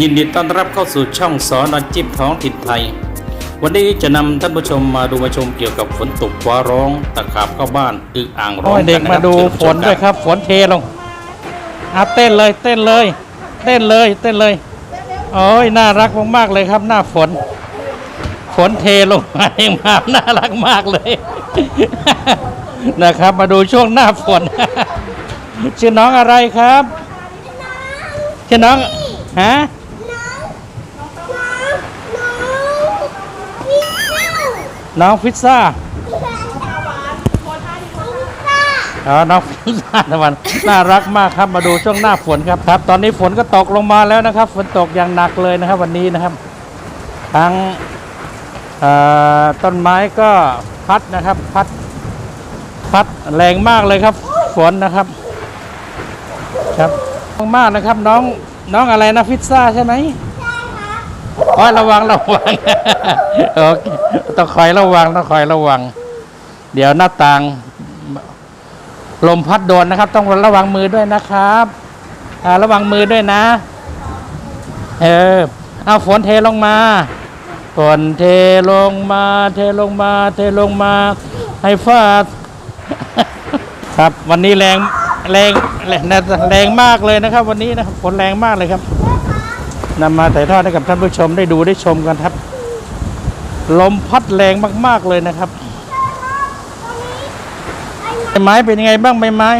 ยินดีต้อนรับเข้าสู่ช่องสอนอนจิบท้องถิ่นไทย วันนี้จะนำท่านผู้ชมมาดูมาชมเกี่ยวกับฝนตกฟ้าร้องตะขาบเข้าบ้านอึอ่างร้อโอ้งยเด็กนนะมาครับดูเชิญฝชนกัด้วยครับฝนเทลงอาเต้นเลยเต้นเลย เต้นเลยเต้นเลยโอ้ยน่ารักมากๆเลยครับหน้าฝน ฝนเทลงมาเองมาน่ารักมากเลย นะครับ มาดูช่วงหน้าฝนชื่อน้องอะไรครับชื่อน้องฮะ น้องพิซซ่าอ๋อน้องฝนสาดวันน่ารักมากครับมาดูช่วงหน้าฝนครับครับ ตอนนี้ฝนก็ตกลงมาแล้วนะครับ ฝนตกอย่างหนักเลยนะครับ วันนี้นะครับทั้งเอ่อต้นไม้ก็พัดนะครับ พัดพัดแรงมากเลยครับ ฝนนะครับ ครับมากๆนะครับน้องน้องอะไรนะพิซซ่าใช่ไหมใช่ คอ๋อระวังระวังโอเคต้องคอยระวังต้องคอยระวัง เดี๋ยวหน้าต่าง ลมพัดโดนนะครับ ต้องระวังมือด้วยนะครับระวังมือด้วยนะ เออเอาฝนเทลงมาฝนเทลงมา เทลงมา เทลงมา ให้ฟาดครับ วันนี้แรงแรงแรงแรงมากเลยนะครับ วันนี้นะครับฝนแรงมากเลยครับ นำมาถ่ายทอดให้กับท่านผู้ชมได้ดูได้ชมกันครับ ลมพัดแรงมาก ๆ เลยนะครับใบไม้เป็นยังไงบ้างใบไม้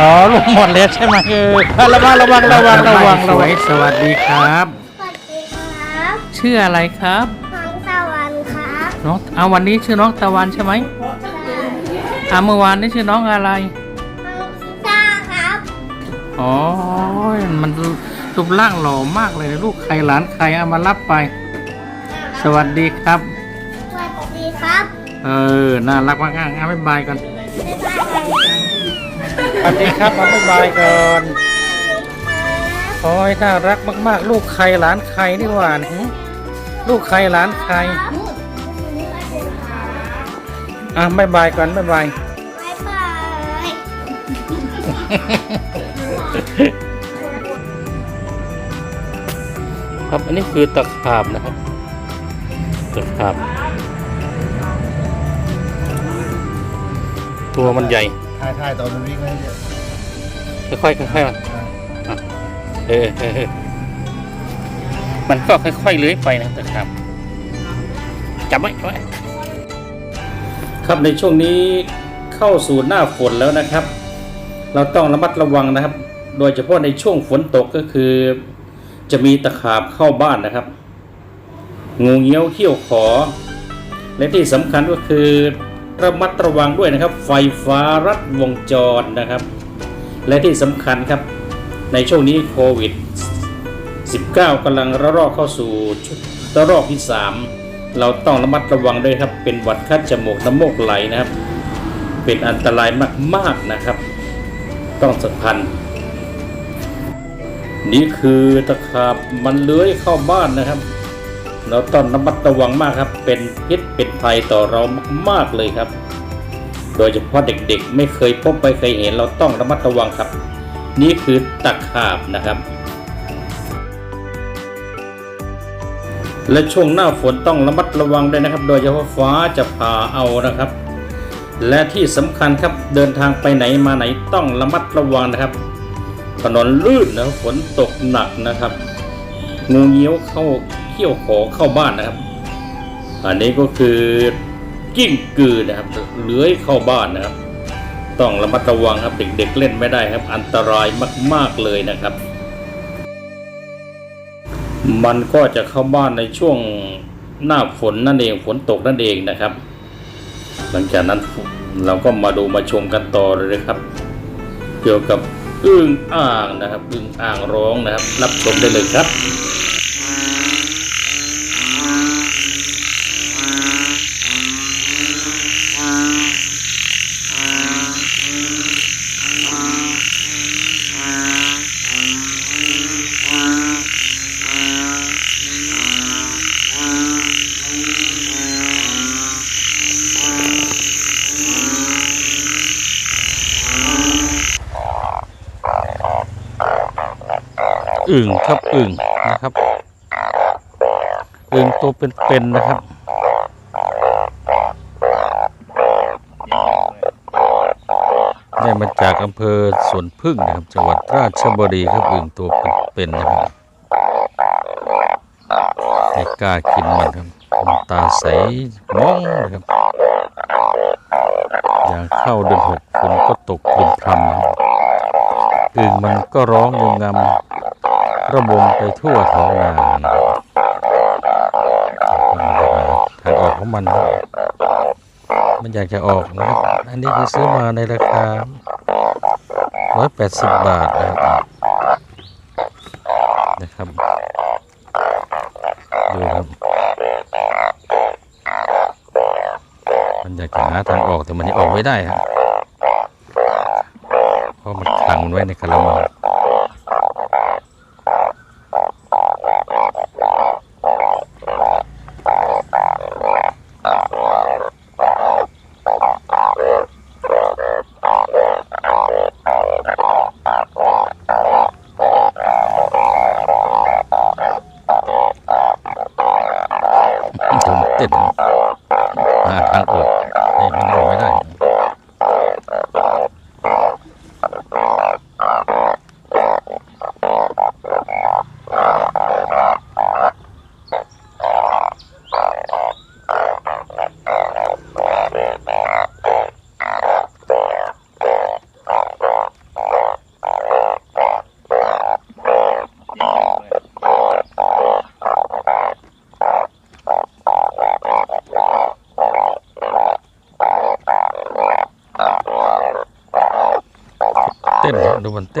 อ๋อลงหมดเลยใช่ไหมเออเอาระวังระวังระวังระวังระวังสวัสดีครับ สวัสดีครับชื่ออะไรครับน้องตะวันครับน้องเอาวันนี้ชื่อน้องตะวันใช่ไหมอ่าเมื่อวานนี่ชื่อน้องอะไรน้องตาครับ อ๋อ มันรูปร่างหล่อมากเลยนะลูกใครหลานใครเอามารับไป สวัสดีครับ สวัสดีครับ เออ น่ารักมากๆอะบ๊ายบายกันบ๊ายบายสวัสดีครับมาบ๊ายบายก่อนโอ้ยน่ารักมาก ๆ ลูกใครหลานใครนี่หว่าหึลูกใครหลานใครอะบ๊ายบายก่อนบ๊ายบายบ๊ายบาย ครับอันนี้คือตะขาบนะครับตะขาบ ตัวมันใหญ่ถ่ายถ่ายตอนมันวิ่งเลยเนี่ยค่อยๆค่อยๆมาอะเออเออเออมันก็ค่อยๆเลื้อยไปนะตะขาบจับไว้จับไว้ครับในช่วงนี้เข้าสู่หน้าฝนแล้วนะครับ เราต้องระมัดระวังนะครับ โดยเฉพาะในช่วงฝนตกก็คือ จะมีตะขาบเข้าบ้านนะครับ งูเงี้ยวเขี้ยวขอ และที่สำคัญก็คือระมัดระวังด้วยนะครับ ไฟฟ้ารัดวงจรนะครับ และที่สำคัญครับในช่วงนี้โควิด 19กำลังระลอกเข้าสู่ชุดระลอกที่ 3 เราต้องระมัดระวังด้วยครับ เป็นหวัดคัดจมูกน้ำมูกไหลนะครับ เป็นอันตรายมากๆนะครับ ต้องสัมพันธ์ นี่คือตะขาบมันเลื้อยเข้าบ้านนะครับ เราต้องระมัดระวังมากครับ เป็นพิษเป็นภัยต่อเรามากๆเลยครับ โดยเฉพาะเด็กๆ ไม่เคยพบไม่เคยเห็นเราต้องระมัดระวังครับ นี่คือตะขาบนะครับ และช่วงหน้าฝนต้องระมัดระวังด้วยนะครับ โดยเฉพาะฟ้าจะผ่าเอานะครับ และที่สำคัญครับเดินทางไปไหนมาไหนต้องระมัดระวังนะครับ ถนนลื่นนะฝนตกหนักนะครับงูเงี้ยวเข้าเขี้ยวขอเข้าบ้านนะครับ อันนี้ก็คือกิ้งกือนะครับเลื้อยเข้าบ้านนะครับ ต้องระมัดระวังครับเด็กๆเล่นไม่ได้ครับ อันตรายมากๆเลยนะครับ มันก็จะเข้าบ้านในช่วงหน้าฝนนั่นเองฝนตกนั่นเองนะครับ หลังจากนั้นเราก็มาดูมาชมกันต่อเลยนะครับ เกี่ยวกับ อึ้งอ่างนะครับอึ้งอ่างร้องนะครับ รับชมได้เลยครับ อึ่งครับอึ่งนะครับอึ่งตัวเป็นๆนะครับได้มาจากอำเภอสวนพึ่งนะครับ จังหวัดราชบุรีครับอึ่งตัวเป็นๆนะครับไม่กล้ากินมันครับตาใสมองนะครับอย่างเข้าเดือนหกฝนก็ตกพริมพรำอึ่งมันก็ร้องงงงำ ระบมไปทั่วท้องนานะครับทางออกของมันนะมันอยากจะออกนะครับ อันนี้คือซื้อมาในราคา 180 บาทนะครับนะครับ ดูครับ มันอยากจะหาทางออกแต่มันยังออกไม่ได้ครับเพราะมันขังไว้ในกระมัง เต้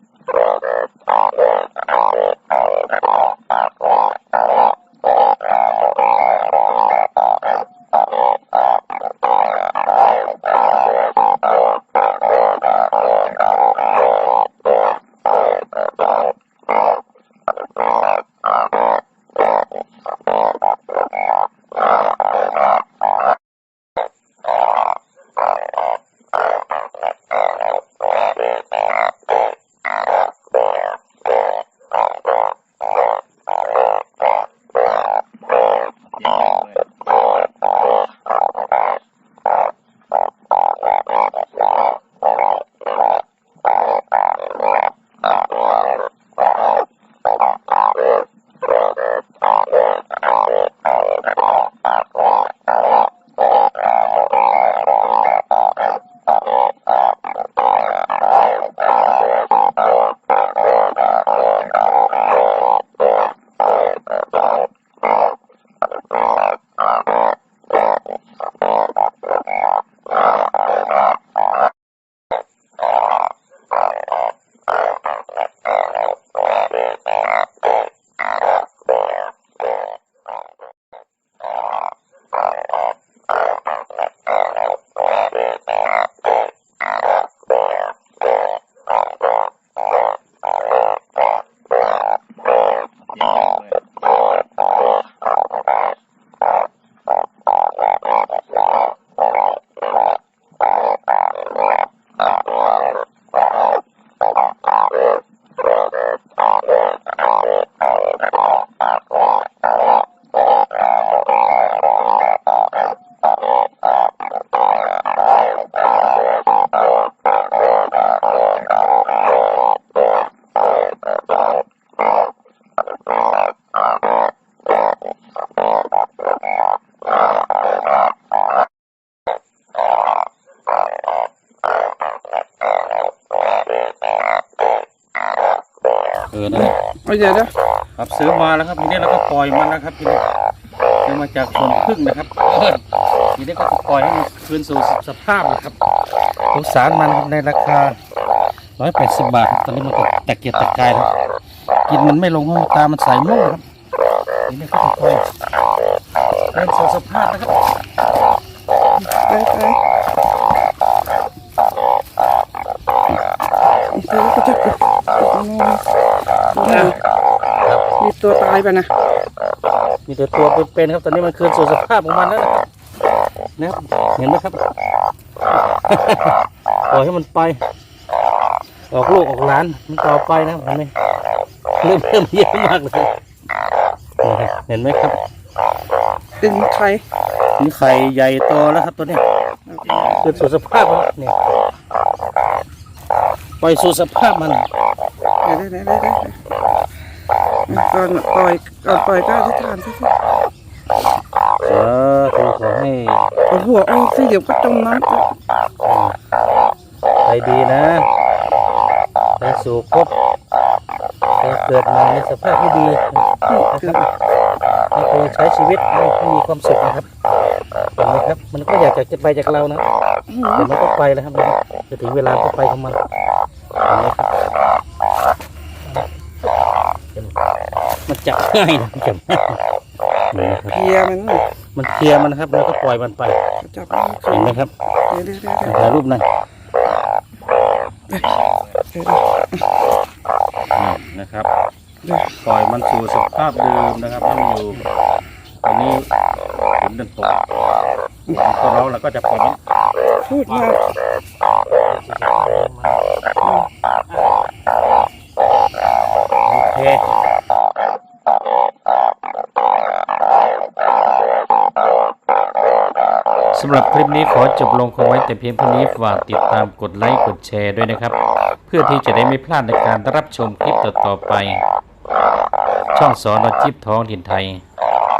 Bye. นดูมันเต้นมันอยากจะออกเอาเดี๋ยวเดี๋ยวครับซื้อมาแล้วครับทีนี้เราก็ปล่อยมันนะครับทีนี้ซื้อมาจากสวนพึ่งนะครับเออทีนี้ก็จะปล่อยให้มันคืนสู่สภาพนะครับสงสารมันครับในราคา180บาทครับตอนนี้มันก็ตะเกียกตะกายแล้วกินมันไม่ลงเพราะตามันใสม่วงครับทีนี้ก็จะปล่อยคืนสู่สภาพนะครับไปไป มีตัวตายไปนะ มีแต่ตัวเป็นๆครับ ตอนนี้มันคืนสู่สภาพของมันแล้วนะครับนะครับเห็นไหมครับ ปล่อยให้มันไป ออกลูกออกหลาน มันต่อไปนะครับเห็นไหมเริ่มเริ่มเยอะมากเลยนี่ครับเห็นไหมครับดึงใครมีไข่ใหญ่โตแล้วครับตัวนี้คืนสู่สภาพแล้วนี่ ปล่อยสู่สภาพมันเดี๋ยวเดี๋ยวเดี๋ยวเดี๋ยวก่อนปล่อยก่อนปล่อยก็อธิษฐานสิเออคือขอให้เอาหัวออกสิเดี๋ยวก็จมน้ำใจดีนะไปสู่ภพไปเกิดมาในสภาพที่ดีนะครับให้ไปใช้ชีวิตให้มีความสุขนะครับ เห็นไหมครับ มันก็อยากจะไปจากเรานะแต่มันก็ไปแล้วครับจะถึงเวลาก็ไปของมันเห็นไหมครับมันจับง่ายนะมันจับง่ายนี่นะครับเกียร์มันน่ะมันเคลียร์มันนะครับ แล้วก็ปล่อยมันไปจับมันคืเห็นนไหมครับเดี๋ยวเดี๋ยวเดี๋ยวเดี๋ยวถ่ายรูปหน่อยเดี๋ยวเดี๋ยวนี่นะครับ ปล่อยมันสู่สภาพเดิมนะครับให้มันอยู่ตอ นนี้ถึงเดินตกตัวเราเราก็จะปล่อยมันพูดมากโอเคสำหรับคลิปนี้ขอจบลงคงไว้แต่เพียงเท่านี้ฝากติดตามกดไลค์กดแชร์ด้วยนะครับ เพื่อที่จะได้ไม่พลาดในการรับชมคลิปต่อๆไป ช่องสอนรจิบท้องถิ่นไทย